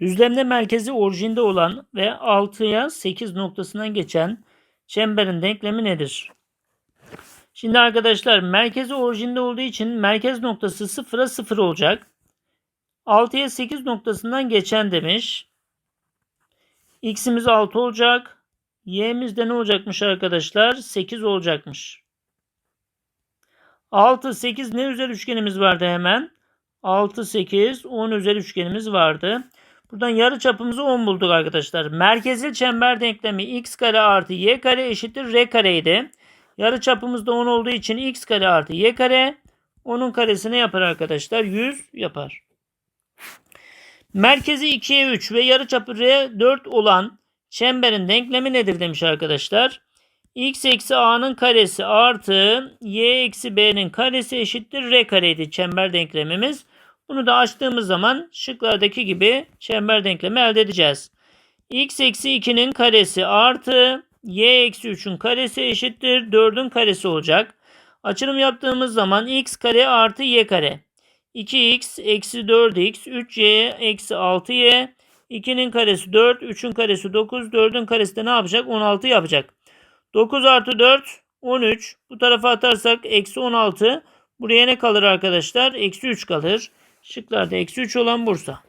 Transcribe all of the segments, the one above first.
Düzlemde merkezi orijinde olan ve 6'ya 8 noktasından geçen çemberin denklemi nedir? Şimdi arkadaşlar merkezi orijinde olduğu için merkez noktası 0'a 0 olacak. 6'ya 8 noktasından geçen demiş. X'imiz 6 olacak. Y'miz de ne olacakmış arkadaşlar? 8 olacakmış. 6, 8 ne üzeri üçgenimiz vardı hemen? 6, 8, 10 üzeri üçgenimiz vardı. Buradan yarı çapımızı 10 bulduk arkadaşlar. Merkezil çember denklemi x kare artı y kare eşittir r kareydi. Yarı çapımız da 10 olduğu için x kare artı y kare. Onun karesini yapar arkadaşlar. 100 yapar. Merkezi 2'ye 3 ve yarıçapı R 4 olan çemberin denklemi nedir demiş arkadaşlar. X eksi A'nın karesi artı Y eksi B'nin karesi eşittir R kareydi çember denklemimiz. Bunu da açtığımız zaman şıklardaki gibi çember denklemi elde edeceğiz. X eksi 2'nin karesi artı Y eksi 3'ün karesi eşittir 4'ün karesi olacak. Açılım yaptığımız zaman x kare artı y kare. 2x eksi 4x 3y eksi 6y 2'nin karesi 4 3'ün karesi 9 4'ün karesi de ne yapacak 16 yapacak. 9 artı 4 13 bu tarafa atarsak eksi 16 buraya ne kalır arkadaşlar eksi 3 kalır. Şıklarda eksi 3 olan Bursa.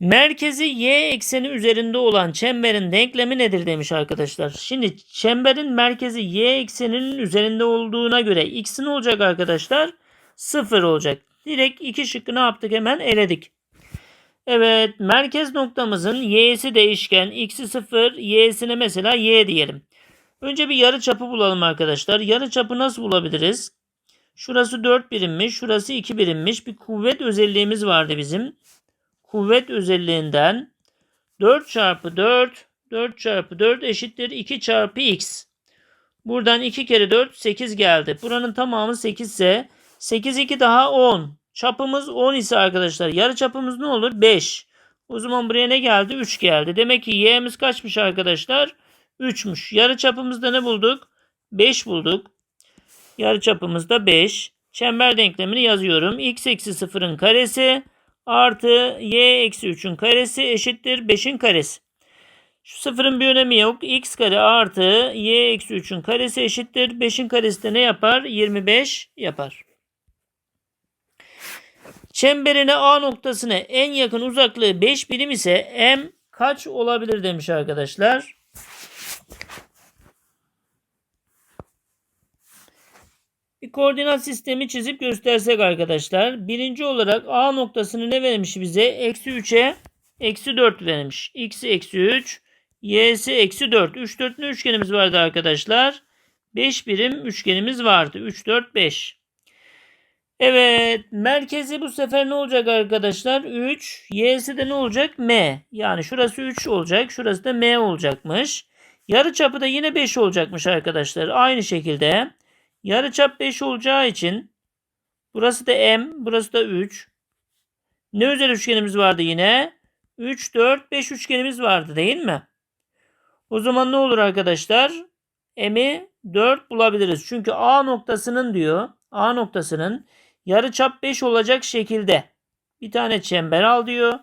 Merkezi y ekseni üzerinde olan çemberin denklemi nedir demiş arkadaşlar. Şimdi çemberin merkezi y ekseninin üzerinde olduğuna göre x ne olacak arkadaşlar? 0 olacak. Direkt iki şıkkı ne yaptık hemen eledik. Evet merkez noktamızın y'si değişken x'i 0 y'sine mesela y diyelim. Önce bir yarı çapı bulalım arkadaşlar. Yarı çapı nasıl bulabiliriz? Şurası 4 birimmiş, şurası 2 birimmiş. Bir kuvvet özelliğimiz vardı bizim kuvvet özelliğinden 4 çarpı 4 4 çarpı 4 eşittir 2 çarpı x. Buradan 2 kere 4 8 geldi. Buranın tamamı 8 ise 8 2 daha 10. Çapımız 10 ise arkadaşlar yarı çapımız ne olur? 5. O zaman buraya ne geldi? 3 geldi. Demek ki y'miz kaçmış arkadaşlar? 3'müş. Yarı çapımızda ne bulduk? 5 bulduk. Yarı çapımızda 5. Çember denklemini yazıyorum. x eksi 0'ın karesi artı y eksi 3'ün karesi eşittir 5'in karesi. Şu sıfırın bir önemi yok. x kare artı y eksi 3'ün karesi eşittir. 5'in karesi de ne yapar? 25 yapar. Çemberine A noktasına en yakın uzaklığı 5 birim ise M kaç olabilir demiş arkadaşlar. Bir koordinat sistemi çizip göstersek arkadaşlar. Birinci olarak A noktasını ne vermiş bize? Eksi 3'e eksi 4 vermiş. X'i eksi 3. Y'si eksi 4. 3 dörtlü üçgenimiz vardı arkadaşlar. 5 birim üçgenimiz vardı. 3, 4, 5. Evet. Merkezi bu sefer ne olacak arkadaşlar? 3. Y'si de ne olacak? M. Yani şurası 3 olacak. Şurası da M olacakmış. Yarı çapı da yine 5 olacakmış arkadaşlar. Aynı şekilde. Yarıçap 5 olacağı için burası da M, burası da 3. Ne özel üçgenimiz vardı yine? 3, 4, 5 üçgenimiz vardı değil mi? O zaman ne olur arkadaşlar? M'i 4 bulabiliriz. Çünkü A noktasının diyor, A noktasının yarıçap 5 olacak şekilde bir tane çember al diyor.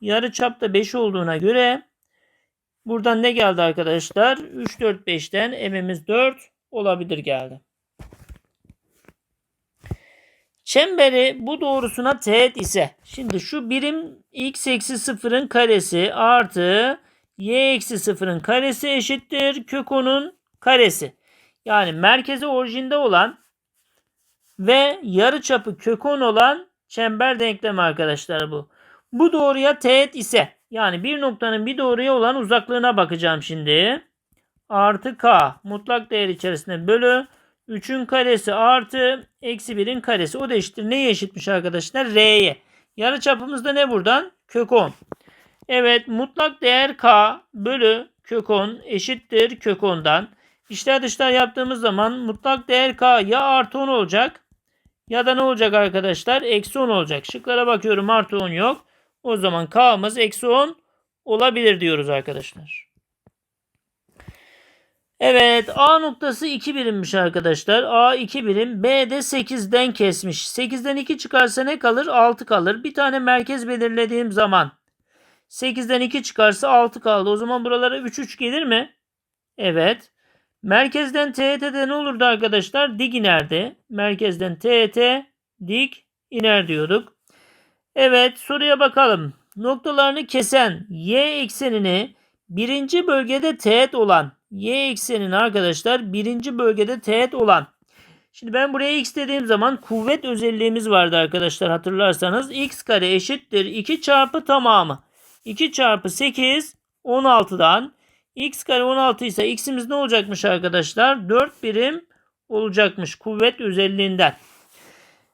Yarıçap da 5 olduğuna göre buradan ne geldi arkadaşlar? 3, 4, 5'ten M'imiz 4 olabilir geldi. Çemberi bu doğrusuna teğet ise şimdi şu birim x eksi sıfırın karesi artı y eksi sıfırın karesi eşittir kök onun karesi. Yani merkezi orijinde olan ve yarı çapı kök 10 olan çember denklemi arkadaşlar bu. Bu doğruya teğet ise yani bir noktanın bir doğruya olan uzaklığına bakacağım şimdi. Artı k mutlak değer içerisinde bölü 3'ün karesi artı eksi 1'in karesi. O da eşittir. Neye eşitmiş arkadaşlar? R'ye. Yarı çapımızda ne buradan? Kök 10. Evet mutlak değer k bölü kök 10 eşittir kök 10'dan. İşler dışlar yaptığımız zaman mutlak değer k ya artı 10 olacak ya da ne olacak arkadaşlar? Eksi 10 olacak. Şıklara bakıyorum artı 10 yok. O zaman k'mız eksi 10 olabilir diyoruz arkadaşlar. Evet A noktası 2 birimmiş arkadaşlar. A 2 birim. B de 8'den kesmiş. 8'den 2 çıkarsa ne kalır? 6 kalır. Bir tane merkez belirlediğim zaman 8'den 2 çıkarsa 6 kaldı. O zaman buralara 3 3 gelir mi? Evet. Merkezden TET'de ne olurdu arkadaşlar? Dik inerdi. Merkezden TET dik iner diyorduk. Evet soruya bakalım. Noktalarını kesen y eksenini birinci bölgede teğet olan y eksenini arkadaşlar birinci bölgede teğet olan Şimdi ben buraya x dediğim zaman kuvvet özelliğimiz vardı arkadaşlar hatırlarsanız. x kare eşittir 2 çarpı tamamı. 2 çarpı 8 16'dan x kare 16 ise x'imiz ne olacakmış arkadaşlar? 4 birim olacakmış kuvvet özelliğinden.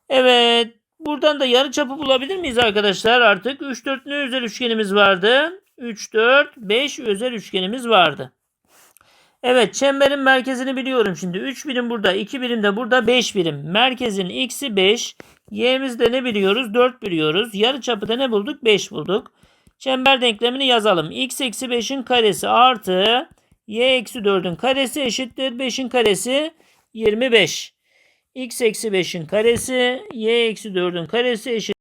Evet buradan da yarı çapı bulabilir miyiz arkadaşlar artık? 3 4 ne özel üçgenimiz vardı? 3 4 5 özel üçgenimiz vardı. Evet çemberin merkezini biliyorum şimdi. 3 birim burada, 2 birim de burada, 5 birim. Merkezin x'i 5. Y'miz de ne biliyoruz? 4 biliyoruz. Yarı çapı da ne bulduk? 5 bulduk. Çember denklemini yazalım. x eksi 5'in karesi artı y eksi 4'ün karesi eşittir. 5'in karesi 25. x eksi 5'in karesi y eksi 4'ün karesi eşittir.